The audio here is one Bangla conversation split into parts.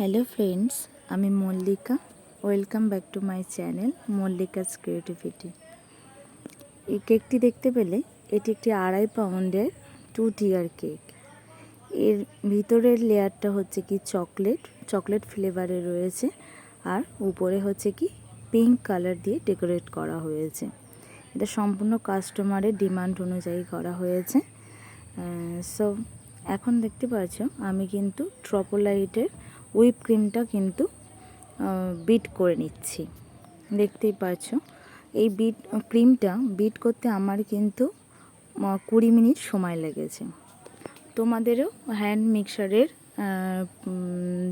হ্যালো ফ্রেন্ডস আমি Mallika welcome back to my channel Mallika's creativity এই কেকটি দেখতে পেলে, এটি একটি আড়াই পাউন্ডের টু টিয়ার কেক এর ভিতরের লেয়ারটা হচ্ছে কি চকলেট চকলেট ফ্লেভারে রয়েছে, আর উপরে হচ্ছে কি পিঙ্ক কালার দিয়ে ডেকোরেট করা হয়েছে। এটা সম্পূর্ণ কাস্টমারের ডিমান্ড অনুযায়ী করা হয়েছে। সো এখন দেখতে পাচ্ছ, আমি কিন্তু ট্রপোলাইটের হুইপ ক্রিমটা কিন্তু বিট করে নিচ্ছি। দেখতেই পাচ্ছ, এই বিট ক্রিমটা বিট করতে আমার কিন্তু কুড়ি মিনিট সময় লেগেছে। তোমাদেরও হ্যান্ড মিক্সারের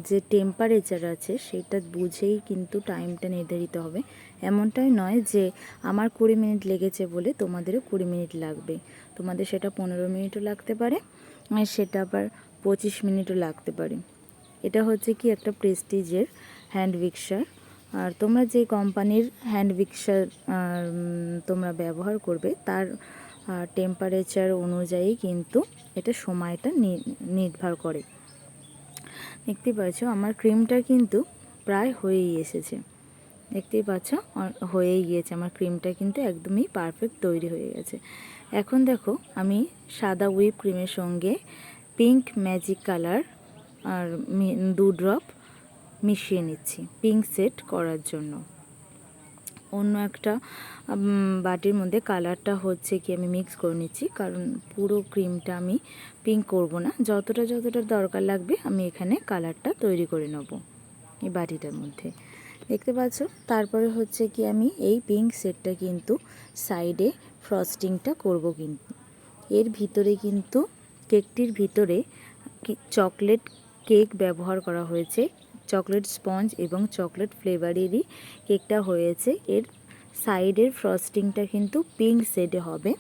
যে টেম্পারেচার আছে, সেটা বুঝেই কিন্তু টাইমটা নির্ধারিত হবে। এমনটাই নয় যে আমার কুড়ি মিনিট লেগেছে বলে তোমাদেরও কুড়ি মিনিট লাগবে। তোমাদের সেটা পনেরো মিনিটও লাগতে পারে সেটা আবার পঁচিশ মিনিটও লাগতে পারে। এটা হচ্ছে কি একটা প্রেস্টিজের হ্যান্ড মিক্সার। আর তোমরা যে কোম্পানির হ্যান্ড মিক্সার তোমরা ব্যবহার করবে, তার টেম্পারেচার অনুযায়ী কিন্তু এটা সময়টা নির্ভর করে। দেখতে পাচ্ছ, আমার ক্রিমটা কিন্তু প্রায় হয়েই এসেছে। দেখতেই পাচ্ছ হয়েই গিয়েছে, আমার ক্রিমটা কিন্তু একদমই পারফেক্ট তৈরি হয়ে গেছে। এখন দেখো, আমি সাদা হুইপ ক্রিমের সঙ্গে পিঙ্ক ম্যাজিক কালার আর দু ড্রপ মিশিয়ে নিচ্ছি, পিঙ্ক সেট করার জন্য। অন্য একটা বাটির মধ্যে কালারটা হচ্ছে কি আমি মিক্স করে নিচ্ছি, কারণ পুরো ক্রিমটা আমি পিঙ্ক করব না। যতটা যতটা দরকার লাগবে আমি এখানে কালারটা তৈরি করে নেব এই বাটিটার মধ্যে। দেখতে পাচ্ছ? তারপরে হচ্ছে কি আমি এই পিঙ্ক সেটটা কিন্তু সাইডে ফ্রস্টিংটা করব কিন্তু এর ভিতরে কিন্তু কেকটির ভিতরে চকলেট কেক ব্যবহার করা হয়েছে। চকলেট স্পঞ্জ এবং চকলেট ফ্লেভারেরই কেকটা হয়েছে। এর সাইডের ফ্রস্টিংটা কিন্তু পিঙ্ক শেডে হবে।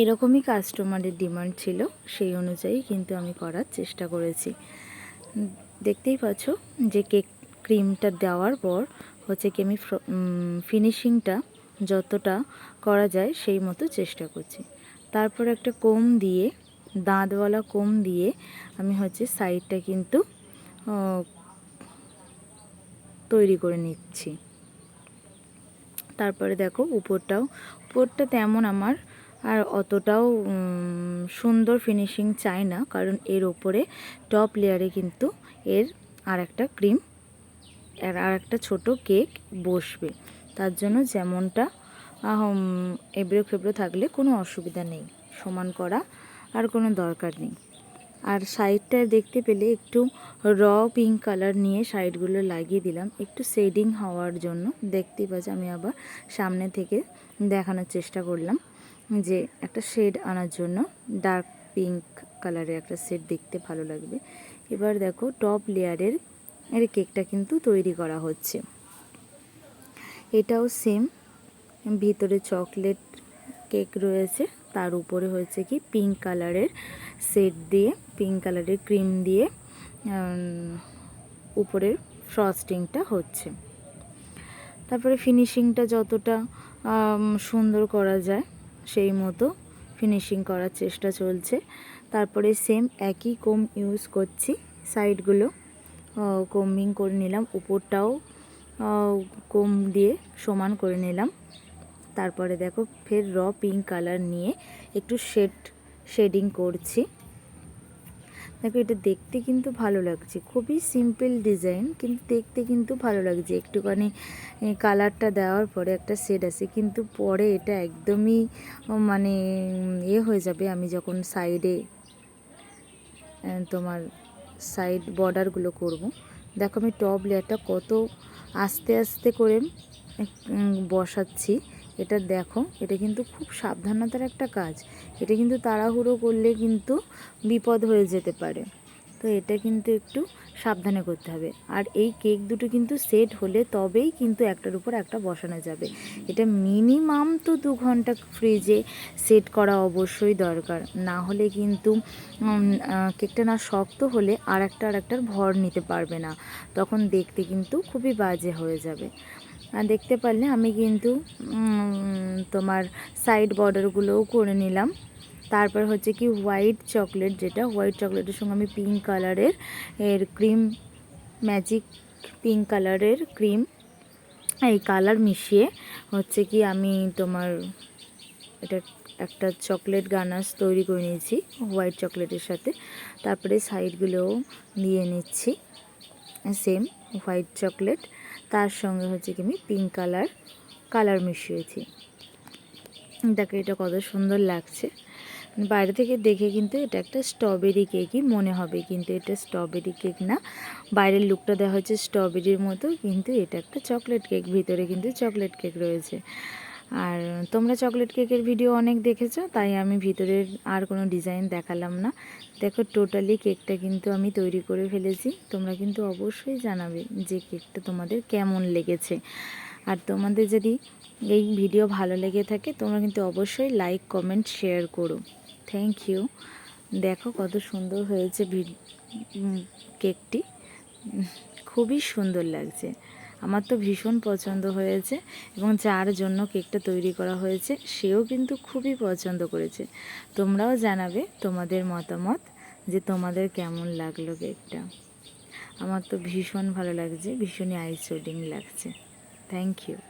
এরকমই কাস্টমারের ডিমান্ড ছিল, সেই অনুযায়ী কিন্তু আমি করার চেষ্টা করেছি। দেখতেই পাচ্ছ যে কেক ক্রিমটা দেওয়ার পর হচ্ছে কি আমি ফিনিশিংটা যতটা করা যায় সেই মতো চেষ্টা করছি। তারপর একটা কোম দিয়ে দাঁতওয়ালা কোম দিয়ে আমি হচ্ছে সাইডটা কিন্তু তৈরি করে নিচ্ছি। তারপরে দেখো উপরটাও, উপরটা তেমন আমার আর অতটাও সুন্দর ফিনিশিং চাই না, কারণ এর ওপরে টপ লেয়ারে কিন্তু এর আর একটা ক্রিম আর আর একটা ছোটো কেক বসবে। তার জন্য যেমনটা এবড়ো খেবড়ো থাকলে কোনো অসুবিধা নেই। সমান করা আর কোনো দরকার নেই। আর সাইডটা দেখতে পেলে একটু র পিঙ্ক কালার নিয়ে সাইডগুলো লাগিয়ে দিলাম। একটু শেডিং হওয়ার জন্য। দেখতেই পাচ্ছি, আমি আবার সামনে থেকে দেখানোর চেষ্টা করলাম যে একটা শেড আনার জন্য ডার্ক পিঙ্ক কালারের একটা শেড দেখতে ভালো লাগবে। এবার দেখো টপ লেয়ারের এর কেকটা কিন্তু তৈরি করা হচ্ছে। এটাও সেম ভিতরে চকলেট কেক রয়েছে। তার উপরে হয়েছে কি? পিঙ্ক কালারের সেট দিয়ে পিঙ্ক কালারের ক্রিম দিয়ে উপরের ফ্রস্টিংটা হচ্ছে। তারপরে ফিনিশিংটা যতটা সুন্দর করা যায়, সেই মতো ফিনিশিং করার চেষ্টা চলছে। তারপরে সেম একই কোম ইউজ করছি। সাইডগুলো কোম্বিং করে নিলাম। উপরটাও কোম দিয়ে সমান করে নিলাম। তারপরে দেখো ফের র পিঙ্ক কালার নিয়ে একটু শেড শেডিং করছি। দেখো এটা দেখতে কিন্তু ভালো লাগছে, খুবই সিম্পল ডিজাইন কিন্তু দেখতে কিন্তু ভালো লাগছে। একটুখানি কালারটা দেওয়ার পরে একটা শেড আছে কিন্তু পরে এটা একদমই মানে এ হয়ে যাবে আমি যখন সাইডে তোমার সাইড বর্ডারগুলো করব। দেখো আমি টপ লেয়ারটা কত আস্তে আস্তে করে বসাচ্ছি। এটা দেখো, এটা কিন্তু খুব সাবধানতার একটা কাজ। এটা কিন্তু তাড়াহুড়ো করলে কিন্তু বিপদ হয়ে যেতে পারে। তো এটা কিন্তু একটু সাবধানে করতে হবে। আর এই কেক দুটো কিন্তু সেট হলে তবেই কিন্তু একটার উপর একটা বসানো যাবে। এটা মিনিমাম তো দু ঘণ্টা ফ্রিজে সেট করা অবশ্যই দরকার। না হলে কিন্তু কেকটা না শক্ত হলে আর একটা আর একটার ভর নিতে পারবে না। তখন দেখতে কিন্তু খুবই বাজে হয়ে যাবে। দেখতে পারলে আমি কিন্তু তোমার সাইড বর্ডারগুলোও করে নিলাম। তারপর হচ্ছে কি হোয়াইট চকলেট যেটা হোয়াইট চকলেটের সঙ্গে আমি পিঙ্ক কালারের এর ক্রিম ম্যাজিক পিঙ্ক কালারের ক্রিম এই কালার মিশিয়ে হচ্ছে কি আমি তোমার এটা একটা চকলেট গানাস তৈরি করে নিয়েছি হোয়াইট চকলেটের সাথে। তারপরে সাইডগুলোও দিয়ে নিচ্ছি সেম হোয়াইট চকলেট তার সঙ্গে হচ্ছে কি আমি পিঙ্ক কালার কালার মিশিয়েছি। দেখো এটা কত সুন্দর লাগছে। বাইরে থেকে দেখে কিন্তু এটা একটা স্ট্রবেরি কেকই মনে হবে, কিন্তু এটা স্ট্রবেরি কেক না। বাইরের লুকটা দেওয়া হচ্ছে স্ট্রবেরির মতো, কিন্তু এটা একটা চকলেট কেক ভিতরে কিন্তু চকলেট কেক রয়েছে। আর তোমরা চকলেট কেকের ভিডিও অনেক দেখেছ, তাই আমি ভিতরের আর কোনো ডিজাইন দেখালাম না। দেখো টোটালি কেকটা কিন্তু আমি তৈরি করে ফেলেছি, তোমরা কিন্তু অবশ্যই জানাবে যে কেকটা তোমাদের কেমন লেগেছে। আর তোমাদের যদি এই ভিডিও ভালো লেগে থাকে, তোমরা কিন্তু অবশ্যই লাইক কমেন্ট শেয়ার করো। থ্যাংক ইউ দেখো কত সুন্দর হয়েছে কেকটি খুবই সুন্দর লাগছে। আমার তো ভীষণ পছন্দ হয়েছে এবং যার জন্য কেকটা তৈরি করা হয়েছে, সেও কিন্তু খুবই পছন্দ করেছে। তোমরাও জানাবে তোমাদের মতামত যে তোমাদের কেমন লাগল কেকটা। আমার তো ভীষণ ভালো লাগছে, ভীষণই আইস লাগছে। Thank you